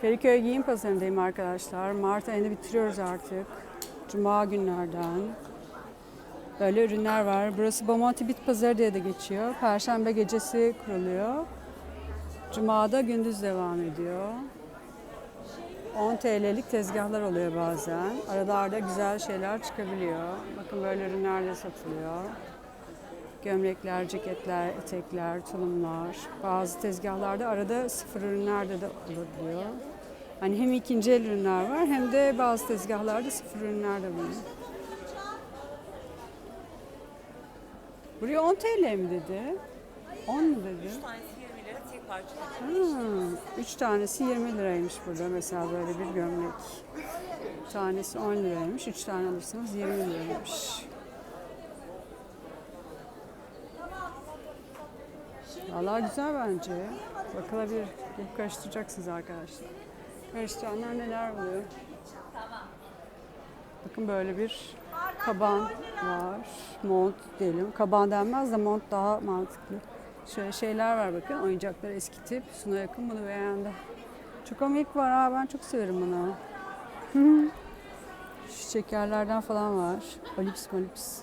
Feriköy Giyim Pazarı'ndayım arkadaşlar. Mart ayını bitiriyoruz artık. Cuma günlerden. Böyle ürünler var. Burası Bomonti Bit Pazarı diye de geçiyor. Perşembe gecesi kuruluyor. Cuma'da gündüz devam ediyor. 10 TL'lik tezgahlar oluyor bazen. Aralarda güzel şeyler çıkabiliyor. Bakın böyle ürünler de satılıyor. Gömlekler, ceketler, etekler, tulumlar. Bazı tezgahlarda arada sıfır ürünlerde de olabiliyor. Hani hem ikinci el ürünler var hem de bazı tezgahlarda sıfır ürünler de bulunuyor. Buraya 10 TL mi dedi? 10 mu dedi? tanesi 20 lira tek parça. Hmm, üç tanesi 20 liraymış burada mesela böyle bir gömlek. Tanesi 10 liraymış. Üç tane alırsanız 20 liraymış. Valla güzel bence. Bakılabilir. Gelip karıştıracaksınız arkadaşlar. Karıştıranlar neler oluyor? Bakın böyle bir kaban var. Mont diyelim. Kaban denmez de mont daha mantıklı. Şöyle şeyler var bakın. Oyuncaklar eski tip. Suna yakın bunu beğendi. Çokomik var ha ben çok severim bunu. Şu şekerlerden falan var. Olips molips.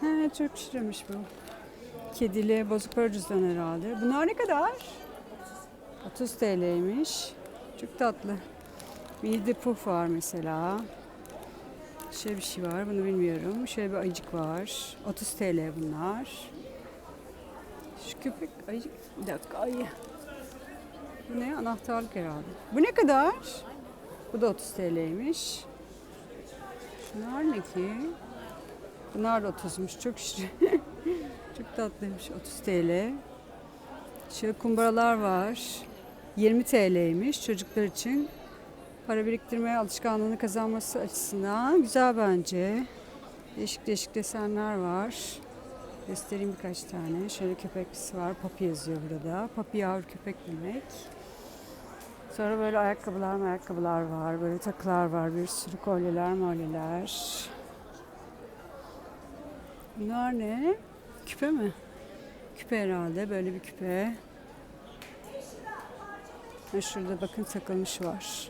He, çok şirinmiş bu. Kedili bozuk cüzdan herhalde. Bunlar ne kadar? 30 TL'ymiş. Çok tatlı. Mini puf var mesela. Şöyle bir şey var bunu bilmiyorum. Şöyle bir ayıcık var. 30 TL bunlar. Şu köpek ayıcık. Bir dakika ayı. Bu ne? Anahtarlık herhalde. Bu ne kadar? Bu da 30 TL'ymiş. Şunlar ne ki? Bunlar da 30'muş. Çok. Çok tatlıymış. 30 TL. Şöyle kumbaralar var. 20 TL'ymiş çocuklar için. Para biriktirmeye alışkanlığını kazanması açısından güzel bence. Değişik değişik desenler var. Göstereyim birkaç tane. Şöyle köpeklisi var. Papi yazıyor burada. Papi yavru köpek demek. Sonra böyle ayakkabılar ayakkabılar var. Böyle takılar var. Bir sürü kolyeler molyeler. Bunlar ne? Küpe mi? Küpe herhalde. Böyle bir küpe. Ha, şurada bakın takılmış var.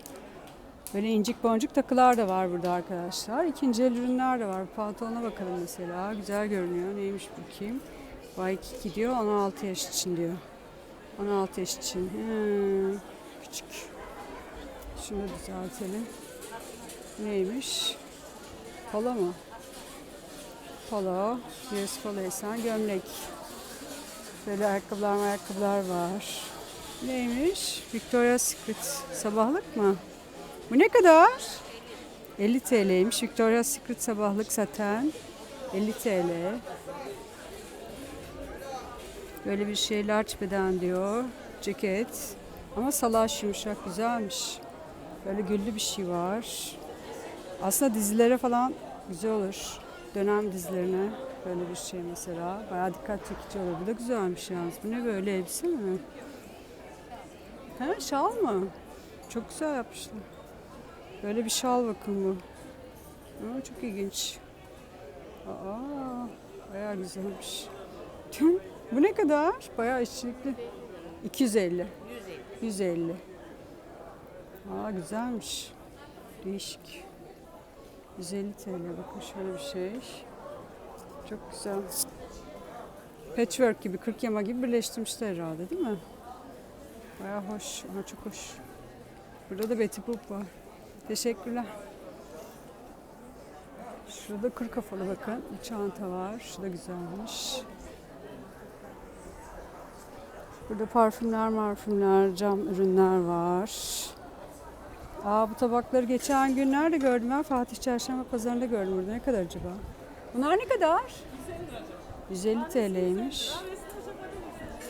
Böyle incik boncuk takılar da var burada arkadaşlar. İkinci el ürünler de var. Pantolona bakalım mesela. Güzel görünüyor. Neymiş bakayım. Waikiki diyor. 16 yaş için diyor. 16 yaş için. He, küçük. Şunu düzeltelim. Neymiş? Polo mu? Polo. US Polo gömlek. Böyle ayakkabılar ayakkabılar var. Neymiş? Victoria's Secret. Sabahlık mı? Bu ne kadar? 50 TL'ymiş. Victoria's Secret sabahlık saten. 50 TL. Böyle bir şey large beden diyor. Ceket. Ama salaş yumuşak güzelmiş. Böyle güllü bir şey var. Aslında dizilere falan güzel olur. Dönem dizilerine böyle bir şey mesela. Bayağı dikkat çekici olur. Bu da güzelmiş yalnız. Bu ne böyle elbise mi? He şal mı? Çok güzel yapmışlar. Böyle bir şal bakın bu. Aa, çok ilginç. Aa, bayağı güzelmiş. Tüm, bu ne kadar? Bayağı işçilikli. 250. 150. Aa güzelmiş. Değişik. 150 TL bakın şöyle bir şey. Çok güzel. Patchwork gibi, kırk yama gibi birleştirmişler herhalde değil mi? Bayağı hoş. Ama çok hoş. Burada da Betty Boop var. Teşekkürler. Şurada kır kafalı bakın. Bir çanta var. Şu da güzelmiş. Burada parfümler, marfümler, cam ürünler var. Aa bu tabakları geçen günlerde gördüm ben. Fatih Çarşamba Pazarı'nda gördüm burada. Ne kadar acaba? Bunlar ne kadar? 150 TL'ymiş.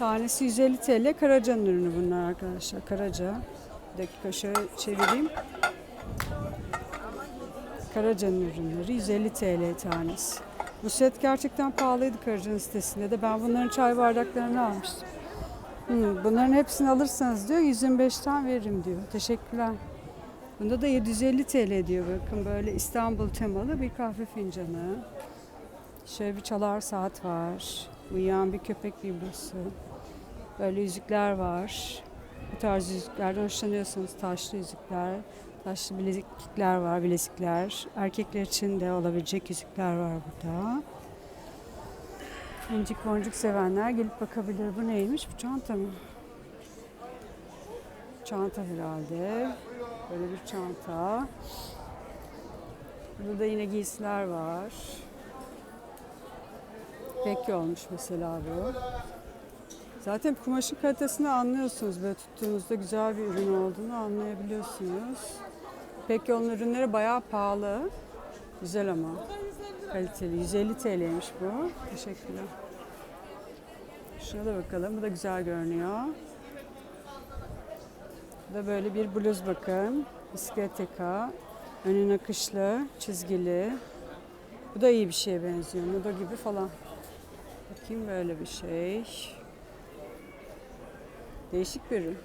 Tanesi 150 TL. Karaca'nın ürünü bunlar arkadaşlar. Karaca. Bir dakika şöyle çevireyim. Karaca'nın ürünleri 150 TL tanesi. Bu set gerçekten pahalıydı Karaca'nın sitesinde de. Ben bunların çay bardaklarını almıştım. Hmm, bunların hepsini alırsanız diyor 125'ten veririm diyor. Teşekkürler. Bunda da 750 TL diyor. Bakın böyle İstanbul temalı bir kahve fincanı. Şöyle bir çalar saat var. Uyuyan bir köpek biblosu. Böyle yüzükler var. Bu tarz yüzüklerden hoşlanıyorsanız taşlı yüzükler, taşlı bilezikler var, bilezikler. Erkekler için de olabilecek yüzükler var burada. İncik boncuk sevenler gelip bakabilir. Bu neymiş? Bu çanta mı? Çanta herhalde. Böyle bir çanta. Burada yine giysiler var. Peki olmuş mesela bu. Zaten kumaşın kalitesini anlıyorsunuz. Böyle tuttuğunuzda güzel bir ürün olduğunu anlayabiliyorsunuz. Peki onun ürünleri bayağı pahalı. Güzel ama. Kaliteli. 150 TL'ymiş bu. Teşekkürler. Şuna da bakalım. Bu da güzel görünüyor. Bu da böyle bir bluz bakın. Bisiklet teka. Önü nakışlı, çizgili. Bu da iyi bir şeye benziyor. Nudo gibi falan. Bakayım böyle bir şey. Değişik bir ürün.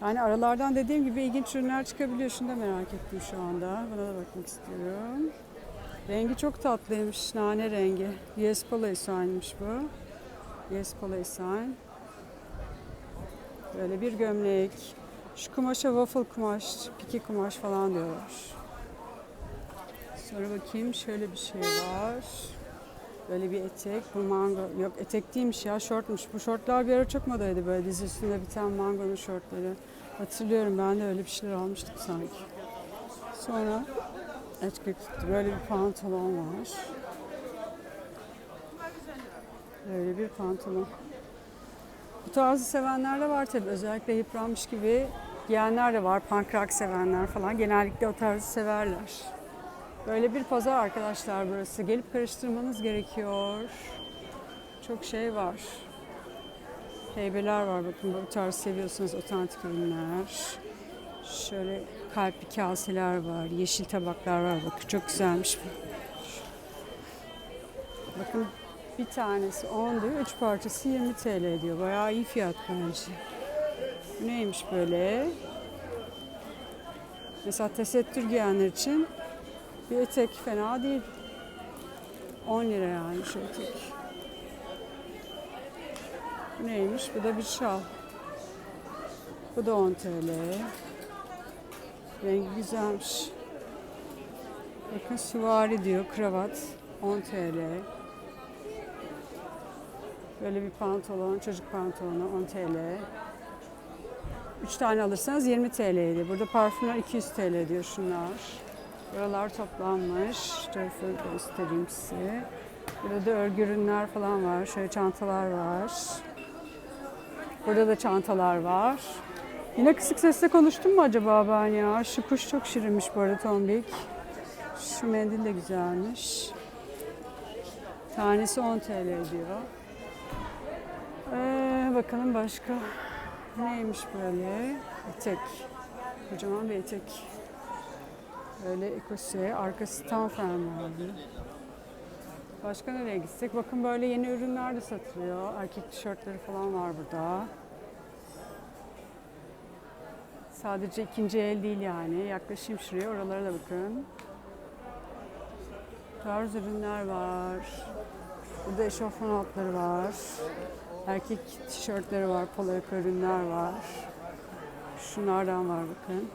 Yani aralardan dediğim gibi ilginç ürünler çıkabiliyor. Şunu da merak ettim şu anda. Buna da bakmak istiyorum. Rengi çok tatlıymış. Nane rengi. Yes Polaroid'miş bu. Yes Polaroid. Böyle bir gömlek. Şu kumaşa waffle kumaş, piki kumaş falan diyorlar. Sonra bakayım şöyle bir şey var. Böyle bir etek. Bu mango. Yok etek değilmiş ya şortmuş. Bu şortlar bir ara çok modaydı böyle diz üstünde biten mangonun şortları. Hatırlıyorum ben de öyle bir şeyler almıştım sanki. Sonra etkik. Böyle bir pantolon var. Böyle bir pantolon. Bu tarzı sevenler de var tabii. Özellikle yıpranmış gibi giyenler de var. Punk rock sevenler falan. Genellikle o tarzı severler. Böyle bir pazar arkadaşlar burası. Gelip karıştırmanız gerekiyor. Çok şey var. Heybeler var bakın bu tarz seviyorsanız otantik ürünler. Şöyle kalpli kaseler var, yeşil tabaklar var bakın çok güzelmiş. Bakın bir tanesi 10 diyor, 3 parçası 20 TL diyor. Bayağı iyi fiyat bence. Bu neymiş böyle? Mesela tesettür giyenler için bir etek fena değil. 10 lira yani şu etek. Neymiş? Bu da bir şal. Bu da 10 TL. Rengi güzelmiş. Bakın süvari diyor kravat 10 TL. Böyle bir pantolon, çocuk pantolonu 10 TL. 3 tane alırsanız 20 TL'ydi. Burada parfümler 200 TL diyor şunlar. Buralar toplanmış. Tarafı göstereyim size. Burada da örgü ürünler falan var. Şöyle çantalar var. Burada da çantalar var. Yine kısık sesle konuştum mu acaba ben ya? Şu kuş çok şirinmiş bu arada tombik. Şu mendil de güzelmiş. Tanesi 10 TL diyor. Ee, bakalım başka. Neymiş böyle? Etek. Kocaman bir etek. Böyle ekose. Arkası tam fermuarlı. Başka nereye gitsek? Bakın böyle yeni ürünler de satılıyor. Erkek tişörtleri falan var burada. Sadece ikinci el değil yani. Yaklaşayım şuraya. Oralara da bakın. Tarz ürünler var. Burada eşofman altları var. Erkek tişörtleri var. Polo ürünler var. Şunlardan var bakın.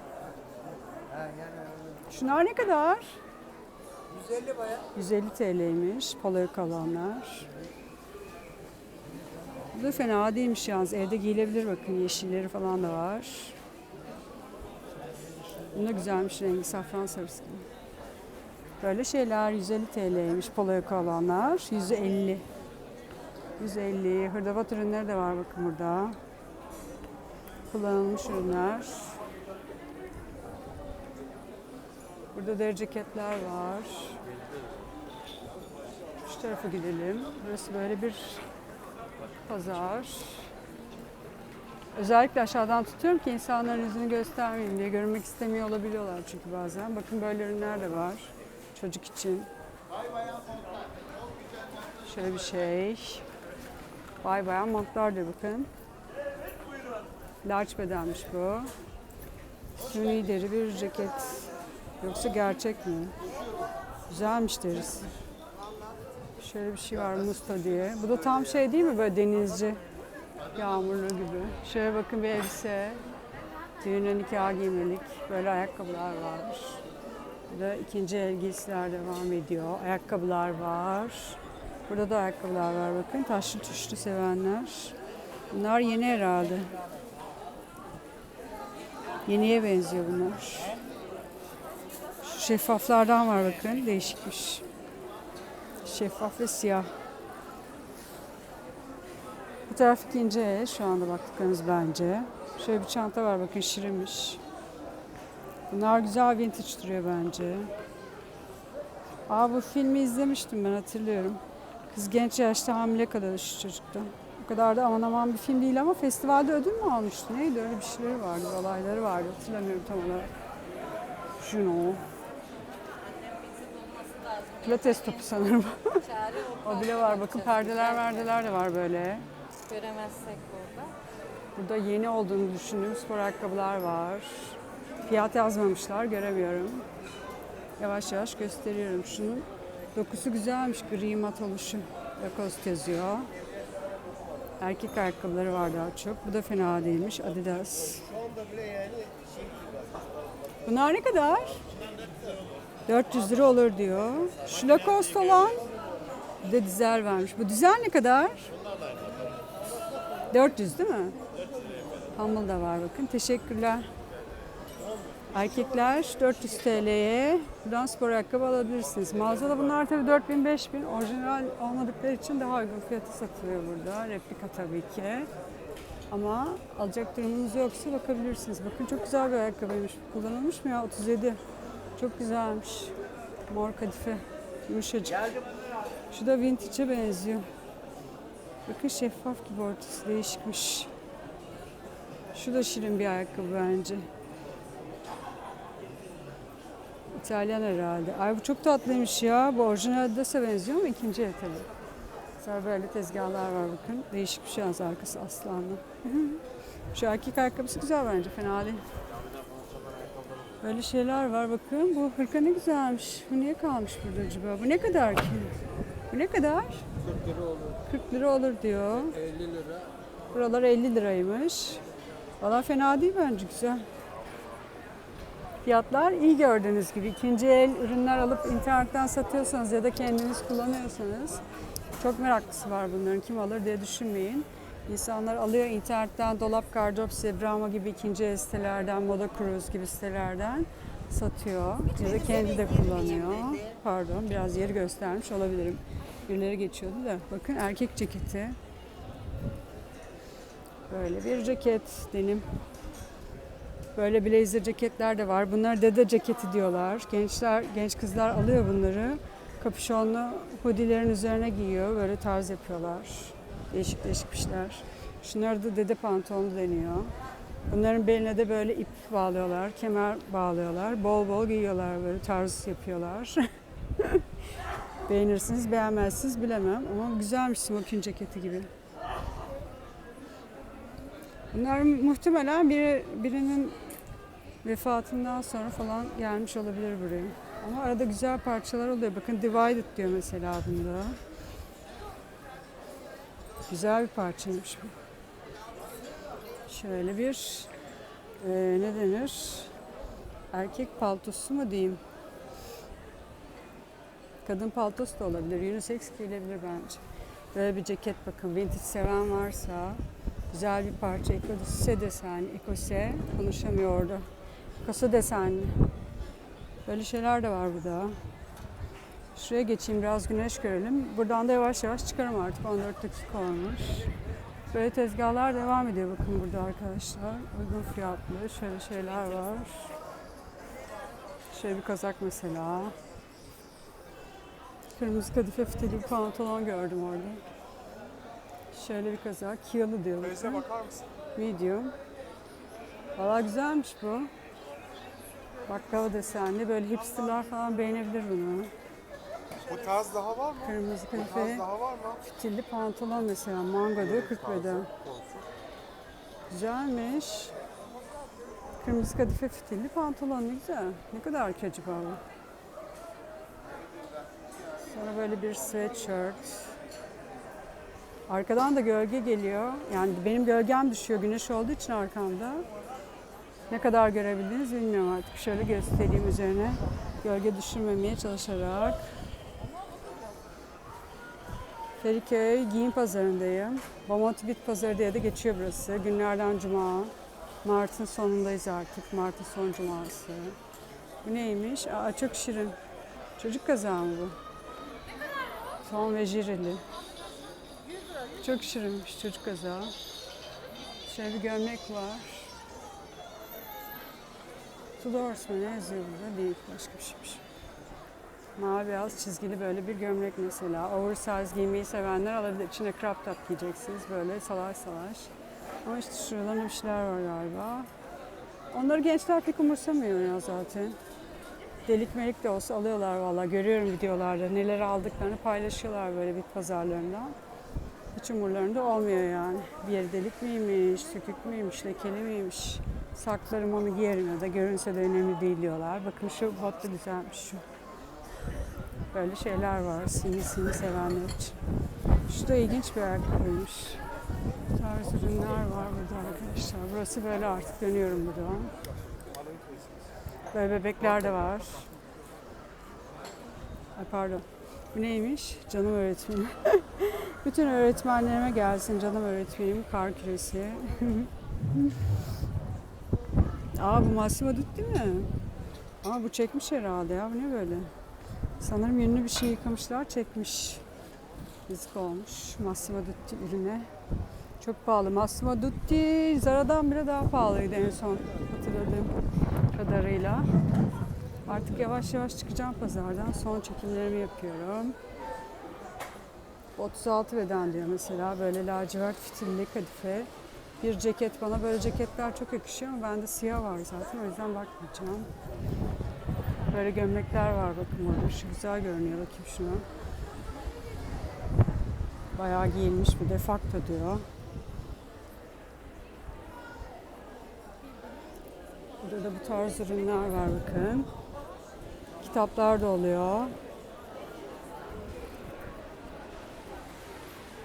Şunlar ne kadar? 150 baya. 150 TL'ymiş polo yaka olanlar. Bu da fena değilmiş yalnız. Evde giyilebilir bakın. Yeşilleri falan da var. Bu da güzelmiş rengi. Safran sarısı gibi. Böyle şeyler 150 TL'ymiş polo yaka olanlar. 150. 150. Hırdavat ürünleri de var bakın burada. Kullanılmış ürünler. Burada deri ceketler var. Şu tarafa gidelim. Burası böyle bir pazar. Özellikle aşağıdan tutuyorum ki insanların yüzünü göstermeyeyim diye görünmek istemiyor olabiliyorlar çünkü bazen. Bakın böyle ürünler de var çocuk için. Şöyle bir şey. Bay bayan montlar diyor bakın. Large bedenmiş bu. Suni deri bir ceket. Yoksa gerçek mi? Güzelmiş derisi. Şöyle bir şey var Musta diye. Bu da tam şey değil mi böyle denizci? Yağmurlu gibi. Şöyle bakın bir elbise. Düğüne nikah giymelik böyle ayakkabılar var. Burada ikinci el giysiler devam ediyor. Ayakkabılar var. Burada da ayakkabılar var bakın. Taşlı tuşlu sevenler. Bunlar yeni herhalde. Yeniye benziyor bunlar. Şeffaflardan var bakın. Değişikmiş. Şeffaf ve siyah. Bu taraf ikinci el. Şu anda baktıklarınız bence. Şöyle bir çanta var bakın şirinmiş. Bunlar güzel vintage duruyor bence. Aa bu filmi izlemiştim ben hatırlıyorum. Kız genç yaşta hamile kalıyor şu çocukta. O kadar da aman aman bir film değil ama festivalde ödül mü almıştı? Neydi öyle bir şeyleri vardı, olayları vardı. Hatırlamıyorum tam olarak. Juno. Pilates topu sanırım. Çare o bile var. Bakın perdeler verdeler de var böyle. Göremezsek burada. Burada yeni olduğunu düşündüğüm spor ayakkabılar var. Fiyat yazmamışlar, göremiyorum. Yavaş yavaş gösteriyorum. Şunun dokusu güzelmiş, gri mat oluşu. Lacoste yazıyor. Erkek ayakkabıları var daha çok. Bu da fena değilmiş, Adidas. Bunlar ne kadar? 400 lira olur diyor. Şu Lacoste olan bir de dizel vermiş. Bu dizel ne kadar? 400 değil mi? Humble da var bakın. Teşekkürler. Erkekler 400 TL'ye buradan spor ayakkabı alabilirsiniz. Mağazada bunlar tabii 4000 5000 orijinal olmadıkları için daha uygun fiyata satılıyor burada. Replika tabii ki. Ama alacak durumunuz yoksa bakabilirsiniz. Bakın çok güzel bir ayakkabıymış. Kullanılmış mı ya? 37. Çok güzelmiş. Mor kadife. Yumuşacık. Şu da vintage'e benziyor. Bakın şeffaf gibi ortası değişikmiş. Şu da şirin bir ayakkabı bence. İtalyan herhalde. Ay bu çok tatlıymış ya. Bu orijinal Adidas'a benziyor ama ikinci el tabii. Böyle tezgahlar var bakın. Değişik bir şey yalnız arkası aslanlı. Şu erkek ayakkabısı güzel bence. Fena değil. Böyle şeyler var bakın. Bu hırka ne güzelmiş. Bu niye kalmış burada acaba? Bu ne kadar ki? Bu ne kadar? 40 lira olur. 40 lira olur diyor. 50 lira. Buralar 50 liraymış. Valla fena değil bence güzel. Fiyatlar iyi gördüğünüz gibi. İkinci el ürünler alıp internetten satıyorsanız ya da kendiniz kullanıyorsanız çok meraklısı var bunların. Kim alır diye düşünmeyin. İnsanlar alıyor internetten Dolap Gardırop, Brahma gibi ikinci el sitelerden, Moda Cruise gibi sitelerden satıyor. Ya da kendi de kullanıyor. Pardon biraz yeri göstermiş olabilirim. Birileri geçiyordu da. Bakın erkek ceketi. Böyle bir ceket denim. Böyle blazer ceketler de var. Bunlar dede ceketi diyorlar. Gençler, genç kızlar alıyor bunları. Kapüşonlu hoodilerin üzerine giyiyor. Böyle tarz yapıyorlar. Değişik değişik işler. Şunlar da dede pantolonu deniyor. Bunların beline de böyle ip bağlıyorlar, kemer bağlıyorlar. Bol bol giyiyorlar böyle tarz yapıyorlar. Beğenirsiniz, beğenmezsiniz bilemem ama güzelmiş smoking ceketi gibi. Bunlar muhtemelen biri, birinin vefatından sonra falan gelmiş olabilir buraya. Ama arada güzel parçalar oluyor. Bakın Divided diyor mesela bunda. Güzel bir parçaymış bu. Şöyle bir e, ne denir? Erkek paltosu mu diyeyim? Kadın paltosu da olabilir. Unisex giyilebilir bence. Böyle bir ceket bakın. Vintage seven varsa güzel bir parça. Ekose desenli. Ekose konuşamıyordu. Ekose desenli. Böyle şeyler de var burada. Şuraya geçeyim biraz güneş görelim. Buradan da yavaş yavaş çıkarım artık 14 dakika olmuş. Böyle tezgahlar devam ediyor bakın burada arkadaşlar. Uygun fiyatlı şöyle şeyler var. Şöyle bir kazak mesela. Kırmızı kadife fitili bir pantolon gördüm orada. Şöyle bir kazak. Kiyalı diyor. bakın. bakar mısın? Medium. Valla güzelmiş bu. Baklava desenli. Böyle hipsterlar falan beğenebilir bunu. Bu tarz daha var mı? Kırmızı Bu tarz daha var mı? fitilli pantolon mesela. Mango diyor 40 beden. Güzelmiş. Kırmızı kadife fitilli pantolon ne güzel. Ne kadar ki acaba bu? Sonra böyle bir sweatshirt. Arkadan da gölge geliyor. Yani benim gölgem düşüyor güneş olduğu için arkamda. Ne kadar görebildiniz bilmiyorum artık. Şöyle göstereyim üzerine. Gölge düşürmemeye çalışarak. Feriköy giyim pazarındayım. Bomonti Bit Pazarı diye de geçiyor burası. Günlerden cuma. Mart'ın sonundayız artık. Mart'ın son cuması. Bu neymiş? Aa çok şirin. Çocuk kazağı bu? Tom ve Jirili. Çok şirinmiş çocuk kazağı. Şöyle bir gömlek var. Tudors mu ne yazıyor burada? Değil. Başka bir şeymiş. Mavi beyaz çizgili böyle bir gömlek mesela. Oversize giymeyi sevenler alabilir. İçine crop top giyeceksiniz böyle salaş salaş. Ama işte şuradan bir şeyler var galiba. Onları gençler pek umursamıyor ya zaten. Delik melik de olsa alıyorlar valla. Görüyorum videolarda neler aldıklarını paylaşıyorlar böyle bit pazarlarından. Hiç umurlarında olmuyor yani. Bir yeri delik miymiş, sökük müymüş, lekeli miymiş. Saklarım onu giyerim ya da görünse de önemli değil diyorlar. Bakın şu bot da güzelmiş şu. Böyle şeyler var sini sini sevenler için. Şu da ilginç bir ayakkabıymış. Bu tarz ürünler var burada arkadaşlar. Burası böyle artık dönüyorum burada. Böyle bebekler de var. Ay pardon. Bu neymiş? Canım öğretmenim. Bütün öğretmenlerime gelsin canım öğretmenim. Kar küresi. Aa bu Massimo Dutti mi? Aa bu çekmiş herhalde ya. Bu ne böyle? Sanırım yünlü bir şey yıkamışlar, çekmiş. Yazık olmuş. Massimo Dutti ürüne. Çok pahalı. Massimo Dutti Zara'dan bile daha pahalıydı en son hatırladığım kadarıyla. Artık yavaş yavaş çıkacağım pazardan. Son çekimlerimi yapıyorum. 36 beden diyor mesela. Böyle lacivert fitilli kadife. Bir ceket bana böyle ceketler çok yakışıyor ama bende siyah var zaten o yüzden bakmayacağım. Böyle gömlekler var bakın orada. Şu güzel görünüyor bakayım şuna. Bayağı giyilmiş bir de facto diyor. Burada da bu tarz ürünler var bakın. Kitaplar da oluyor.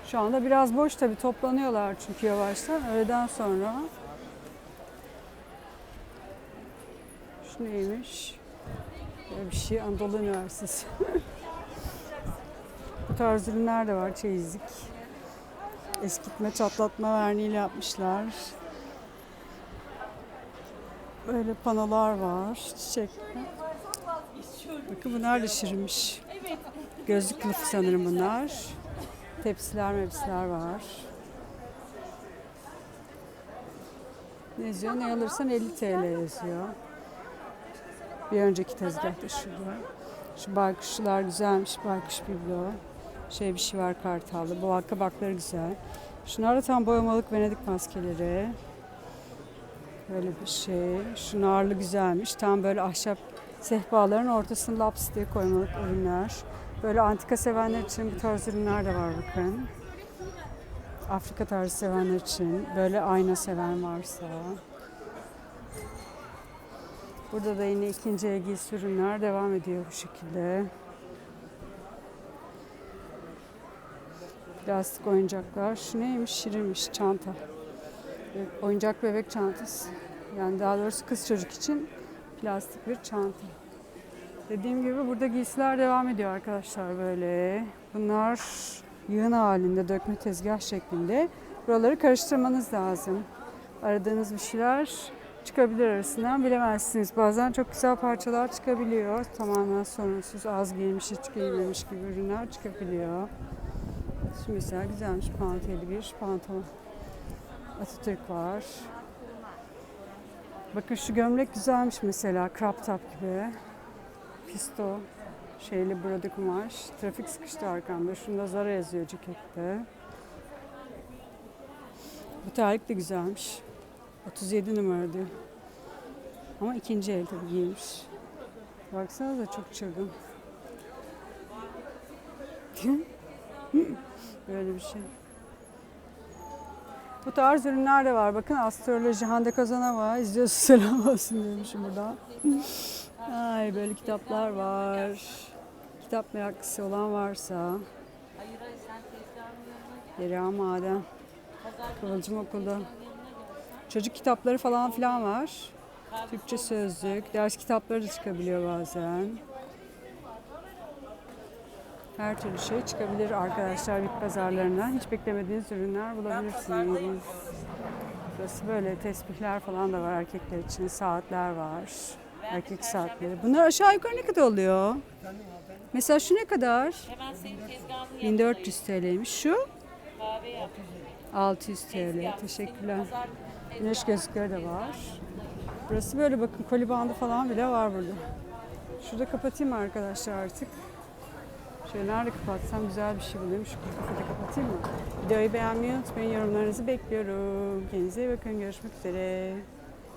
Şu anda biraz boş tabii toplanıyorlar çünkü yavaştan. Öğleden sonra. Şu neymiş? Böyle bir şey Anadolu Üniversitesi. Bu tarz ürünler de var çeyizlik. Eskitme çatlatma verniğiyle yapmışlar. Böyle panolar var, çiçekli. Bakın bunlar da şirinmiş. Gözlük kılıfı sanırım bunlar. Tepsiler mepsiler var. Ne yazıyor? Ne alırsan 50 TL yazıyor. Bir önceki tezgahta şurada. Şu baykuşlar güzelmiş. Baykuş biblo. Şey bir şey var kartallı. Bu kabakları güzel. Şunlar da tam boyamalık Venedik maskeleri. Böyle bir şey. Şu narlı güzelmiş. Tam böyle ahşap sehpaların ortasına laps diye koymalık ürünler. Böyle antika sevenler için bu tarz ürünler de var bakın. Afrika tarzı sevenler için. Böyle ayna seven varsa. Burada da yine ikinci el giysi ürünler devam ediyor bu şekilde. Plastik oyuncaklar. Şu neymiş? Şirinmiş. Çanta. Oyuncak bebek çantası. Yani daha doğrusu kız çocuk için plastik bir çanta. Dediğim gibi burada giysiler devam ediyor arkadaşlar böyle. Bunlar yığın halinde dökme tezgah şeklinde. Buraları karıştırmanız lazım. Aradığınız bir şeyler çıkabilir arasından bilemezsiniz. Bazen çok güzel parçalar çıkabiliyor. Tamamen sorunsuz az giymiş hiç giymemiş gibi ürünler çıkabiliyor. Şu mesela güzelmiş panteli bir pantolon. Atatürk var. Bakın şu gömlek güzelmiş mesela crop top gibi. Pisto şeyli burada kumaş. Trafik sıkıştı arkamda. Şunda Zara yazıyor cekette. Bu terlik de güzelmiş. 37 numara diyor. Ama ikinci el tabii giymiş. Baksanıza çok çılgın. Böyle bir şey. Bu tarz ürünler de var. Bakın astroloji Hande Kazanova izliyorsun selam olsun demişim burada. Ay böyle kitaplar var. Kitap meraklısı olan varsa. Hayır hayır sen tezgahın yanına gel. Kıvılcım okulda. Çocuk kitapları falan filan var. Türkçe sözlük, ders kitapları da çıkabiliyor bazen. Her türlü şey çıkabilir arkadaşlar bit pazarlarından. Hiç beklemediğiniz ürünler bulabilirsiniz. Burası böyle tesbihler falan da var erkekler için. Saatler var. Erkek saatleri. Bunlar aşağı yukarı ne kadar oluyor? Mesela şu ne kadar? Hemen senin tezgahının 1400 TL'ymiş. Şu kahve yap. 600 TL. Teşekkürler. Güneş gözlükleri de var. Burası böyle bakın koli bandı falan bile var burada. Şurada kapatayım arkadaşlar artık? Şöyle nerede kapatsam güzel bir şey bulayım. Şu kafede kapatayım mı? Videoyu beğenmeyi unutmayın. Yorumlarınızı bekliyorum. Kendinize iyi bakın. Görüşmek üzere.